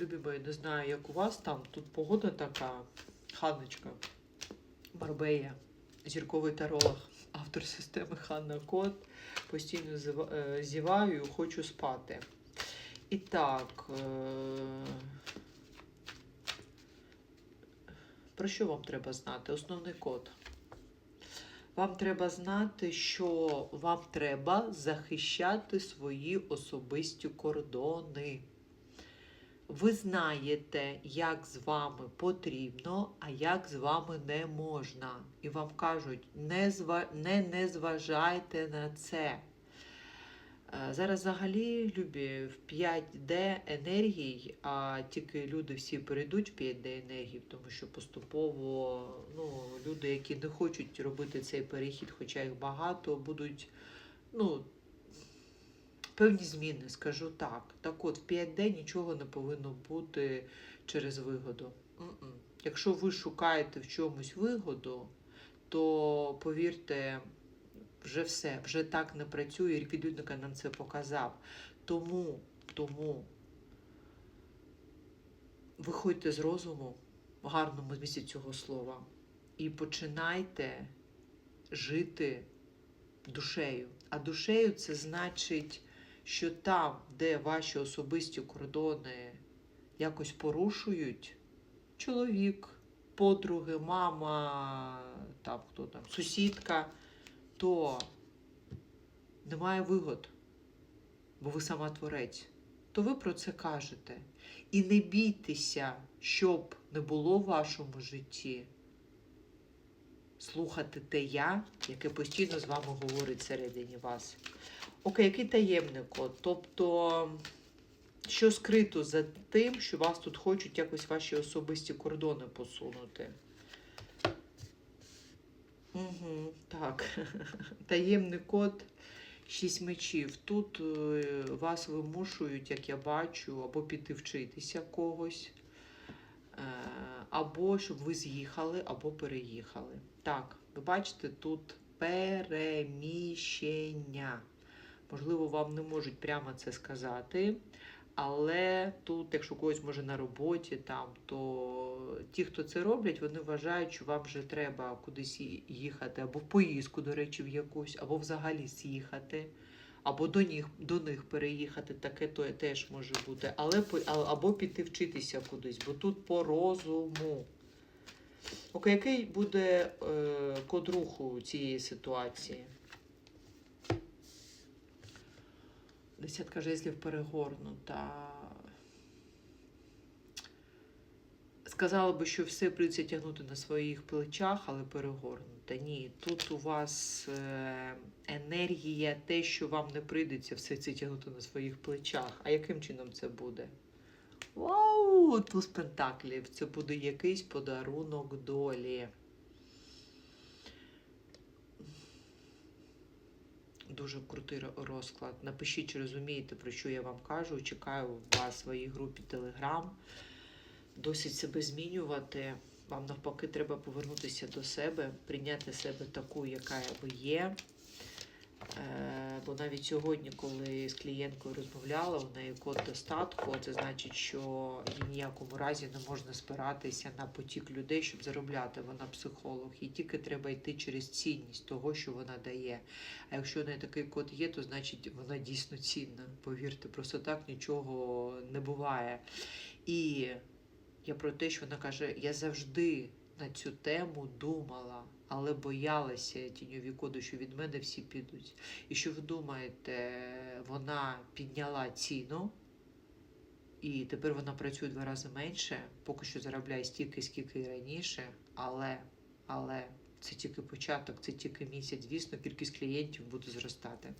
Любі мої, не знаю, як у вас там. Тут погода така, Ханночка, Марбея, зірковий таролог, автор системи Ханна Кот. Постійно е, зіваю, хочу спати. І так. е, Про що вам треба знати? Основний код. Вам треба знати, що вам треба захищати свої особисті кордони. Ви знаєте, як з вами потрібно, а як з вами не можна. І вам кажуть, не, зва... не, не зважайте на це. Е, Зараз взагалі, любі, в 5D енергій, а тільки люди всі перейдуть в 5D енергії, тому що поступово ну, люди, які не хочуть робити цей перехід, хоча їх багато, будуть ну, певні зміни, скажу так. Так от, в 5D нічого не повинно бути через вигоду. Якщо ви шукаєте в чомусь вигоду, то повірте, вже все, вже так не працює. Рік відлюдника нам це показав. Тому, тому виходьте з розуму в гарному змісті цього слова і починайте жити душею. А душею це значить, що там, де ваші особисті кордони якось порушують, чоловік, подруги, мама, там хто там, сусідка, то немає вигод, бо ви сама творець, то ви про це кажете. І не бійтеся, щоб не було в вашому житті. Слухати те я, яке постійно з вами говорить всередині вас. Окей, який таємний код? Тобто, що скрито за тим, що вас тут хочуть якось ваші особисті кордони посунути? Угу, так. Таємний код шість мечів. Тут е, вас вимушують, як я бачу, або піти вчитися когось, або щоб ви з'їхали, або переїхали. Так, ви бачите, тут переміщення. Можливо, вам не можуть прямо це сказати. Але тут, якщо когось може на роботі, там, то ті, хто це роблять, вони вважають, що вам вже треба кудись їхати, або в поїздку, до речі, в якусь, або взагалі з'їхати, або до них, до них переїхати, таке то теж може бути, але або піти вчитися кудись, бо тут по розуму. Окей, який буде е, код руху цієї ситуації? Десятка жезлів перегорнута. Сказала би, що все прийдеться тягнути на своїх плечах, але перегорнута. Ні, тут у вас е, енергія, те, що вам не прийдеться все це тягнути на своїх плечах. А яким чином це буде? Вау! Туз пентаклів. Це буде якийсь подарунок долі. Дуже крутий розклад. Напишіть, чи розумієте, про що я вам кажу. Чекаю вас в своїй групі Telegram. Досить себе змінювати. Вам навпаки треба повернутися до себе, прийняти себе таку, яка ви є. Е, бо навіть сьогодні, коли з клієнткою розмовляла, у неї код достатку, це значить, що їй ніякому разі не можна спиратися на потік людей, щоб заробляти. Вона психолог. І тільки треба йти через цінність того, що вона дає. А якщо у неї такий код є, то значить вона дійсно цінна. Повірте, просто так нічого не буває. І я про те, що вона каже, я завжди на цю тему думала, але боялася тіньові коди, що від мене всі підуть. І що ви думаєте, вона підняла ціну, і тепер вона працює два рази менше, поки що заробляє стільки, скільки і раніше, але, але це тільки початок, це тільки місяць. Звісно, кількість клієнтів буде зростати.